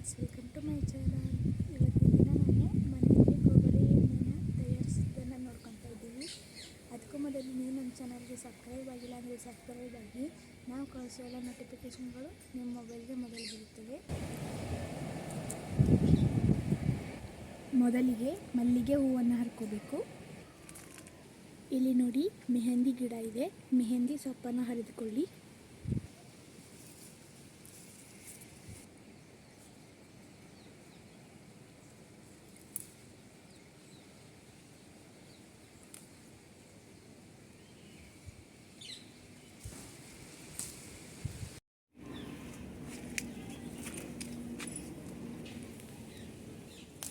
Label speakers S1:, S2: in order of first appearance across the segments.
S1: Friends welcome to my channel ಇವತ್ತಿನ ದಿನ ನಾವು ಮನೆಯಲ್ಲಿ ಕೊಬ್ಬರಿ ಎಣ್ಣೆನ ತಯಾರಿಸೋದನ್ನು ನೋಡ್ಕೊತಾ ಇದ್ದೀವಿ. ಅದಕ್ಕೂ ಮೊದಲು ನೀವು ನಮ್ಮ ಚಾನಲ್ಗೆ ಸಬ್ಸ್ಕ್ರೈಬ್ ಆಗಿಲ್ಲ ಅಂದರೆ ಸಬ್ಸ್ಕ್ರೈಬ್ ಆಗಿ. ನಾವು ಕಳಿಸೋ ಎಲ್ಲ ನೋಟಿಫಿಕೇಷನ್ಗಳು ನಿಮ್ಮ ಮೊಬೈಲ್ಗೆ ಮೊದಲು ಬರುತ್ತವೆ ಮೊದಲಿಗೆ ಮಲ್ಲಿಗೆ ಹೂವನ್ನು ಹರ್ಕೋಬೇಕು. ಇಲ್ಲಿ ನೋಡಿ, ಮೆಹಂದಿ ಗಿಡ ಇದೆ. ಮೆಹಂದಿ ಸೊಪ್ಪನ್ನು ಹರಿದುಕೊಳ್ಳಿ.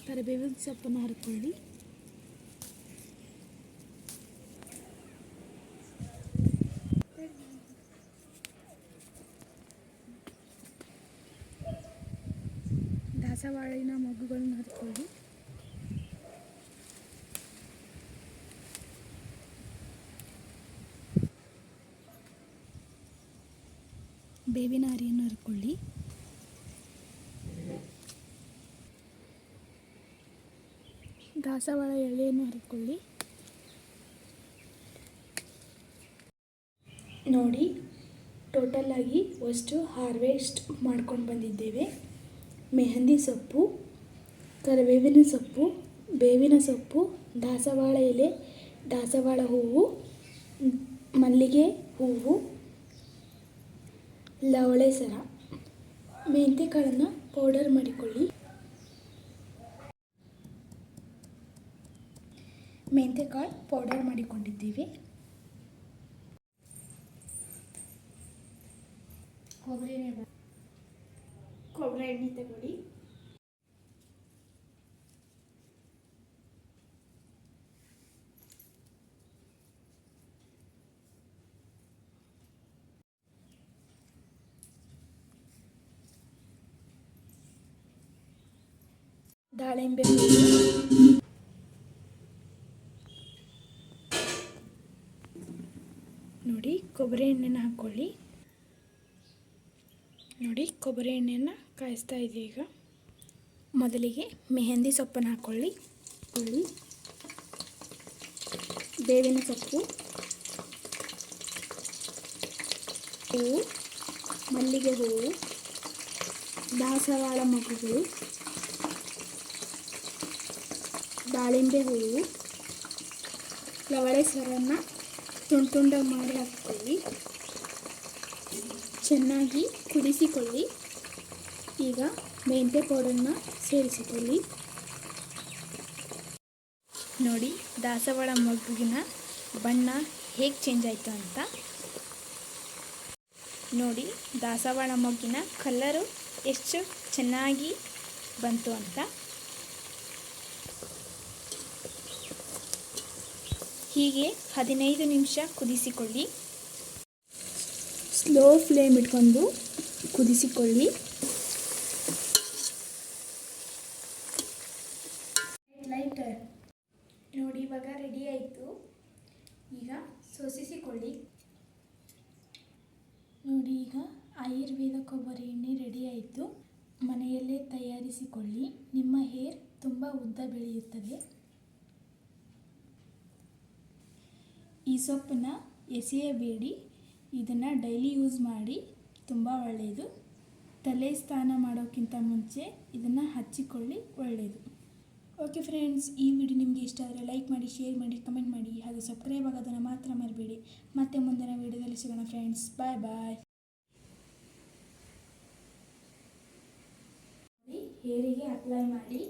S1: ಕರಿಬೇವಿನ ಸೊಪ್ಪನ್ನು ಹರ್ಕೊಳ್ಳಿ ದಾಸವಾಳಿನ ಮಗುಗಳನ್ನು ಹರ್ಕೊಳ್ಳಿ ಬೇವಿನ ಹರಿಯನ್ನು ಹರ್ಕೊಳ್ಳಿ ದಾಸವಾಳ ಎಲೆಯನ್ನು ಹರಿಕೊಳ್ಳಿ. ನೋಡಿ ಟೋಟಲ್ ಆಗಿ ಅಷ್ಟು ಹಾರ್ವೆಸ್ಟ್ ಮಾಡ್ಕೊಂಡು ಬಂದಿದ್ದೇವೆ. ಮೆಹಂದಿ ಸೊಪ್ಪು, ಕರಿಬೇವಿನ ಸೊಪ್ಪು, ಬೇವಿನ ಸೊಪ್ಪು, ದಾಸವಾಳ ಎಲೆ, ದಾಸವಾಳ ಹೂವು, ಮಲ್ಲಿಗೆ ಹೂವು, ಲವಳೆ ಸರ. ಮೆಂತ್ಯಕಾಳನ್ನು ಪೌಡರ್ ಮಾಡಿಕೊಳ್ಳಿ. ಮೆಂತ್ಯಕಾಳು ಪೌಡರ್ ಮಾಡಿಕೊಂಡಿದ್ದೀವಿ. ಕೊಬ್ಬರಿ ಎಣ್ಣೆ ಕೊಬ್ಬರಿ ಎಣ್ಣೆ ತಗೊಳ್ಳಿ. ದಾಳಿಂಬೆ ಹಣ್ಣು ನೋಡಿ ಕೊಬ್ಬರಿ ಎಣ್ಣೆನ ಹಾಕ್ಕೊಳ್ಳಿ. ನೋಡಿ, ಕೊಬ್ಬರಿ ಎಣ್ಣೆಯನ್ನು ಕಾಯಿಸ್ತಾ ಇದೆ ಈಗ. ಮೊದಲಿಗೆ ಮೆಹಂದಿ ಸೊಪ್ಪನ್ನು ಹಾಕ್ಕೊಳ್ಳಿ. ಕೊಳ್ಳಿ ಬೇವಿನ ಸೊಪ್ಪು, ಹೂವು, ಮಲ್ಲಿಗೆ ಹೂವು, ದಾಸವಾಳ ಮಗುಗಳು, ದಾಳಿಂಬೆ ಹೂವು ಲವಳೆ ಸರನ್ನು ತುಂಡು ತುಂಡಾಗಿ ಮಾಡಿ ಹಾಕ್ಕೊಳ್ಳಿ. ಚೆನ್ನಾಗಿ ಕುದಿಸಿಕೊಳ್ಳಿ. ಈಗ ಮೆಂತೆ ಪೌಡರ್ನ ಸೇರಿಸಿಕೊಳ್ಳಿ. ನೋಡಿ, ದಾಸವಾಳ ಮಗುವಿನ ಬಣ್ಣ ಹೇಗೆ ಚೇಂಜ್ ಆಯಿತು ಅಂತ. ನೋಡಿ, ದಾಸವಾಳ ಮಗ್ಗಿನ ಕಲ್ಲರು ಎಷ್ಟು ಚೆನ್ನಾಗಿ ಬಂತು ಅಂತ. ಹೀಗೆ ಹದಿನೈದು ನಿಮಿಷ ಕುದಿಸಿಕೊಳ್ಳಿ. ಸ್ಲೋ ಫ್ಲೇಮ್ ಇಟ್ಕೊಂಡು ಕುದಿಸಿಕೊಳ್ಳಿ. ಲೈಟರ್ ನೋಡಿ ಇವಾಗ ರೆಡಿ ಆಯಿತು. ಈಗ ಸೋಸಿಸಿಕೊಳ್ಳಿ. ನೋಡಿ ಈಗ ಆಯುರ್ವೇದ ಕೊಬ್ಬರಿ ಎಣ್ಣೆ ರೆಡಿ ಆಯಿತು. ಮನೆಯಲ್ಲೇ ತಯಾರಿಸಿಕೊಳ್ಳಿ. ನಿಮ್ಮ ಹೇರ್ ತುಂಬ ಉದ್ದ ಬೆಳೆಯುತ್ತದೆ. ಈ ಸೊಪ್ಪನ್ನ ಎಸೆಯಬೇಡಿ. ಇದನ್ನು ಡೈಲಿ ಯೂಸ್ ಮಾಡಿ, ತುಂಬ ಒಳ್ಳೆಯದು ತಲೆ ಸ್ನಾನ ಮಾಡೋಕ್ಕಿಂತ ಮುಂಚೆ ಇದನ್ನು ಹಚ್ಚಿಕೊಳ್ಳಿ ಒಳ್ಳೆಯದು ಓಕೆ ಫ್ರೆಂಡ್ಸ್ ಈ ವಿಡಿಯೋ ನಿಮಗೆ ಇಷ್ಟ ಆದರೆ ಲೈಕ್ ಮಾಡಿ ಶೇರ್ ಮಾಡಿ ಕಮೆಂಟ್ ಮಾಡಿ, ಹಾಗೆ ಸಬ್ಸ್ಕ್ರೈಬ್ ಆಗೋದನ್ನು ಮಾತ್ರ ಮರಿಬೇಡಿ. ಮತ್ತೆ ಮುಂದಿನ ವಿಡಿಯೋದಲ್ಲಿ ಸಿಗೋಣ ಫ್ರೆಂಡ್ಸ್ ಬಾಯ್ ಬಾಯ್ ಹೇರಿಗೆ ಅಪ್ಲೈ ಮಾಡಿ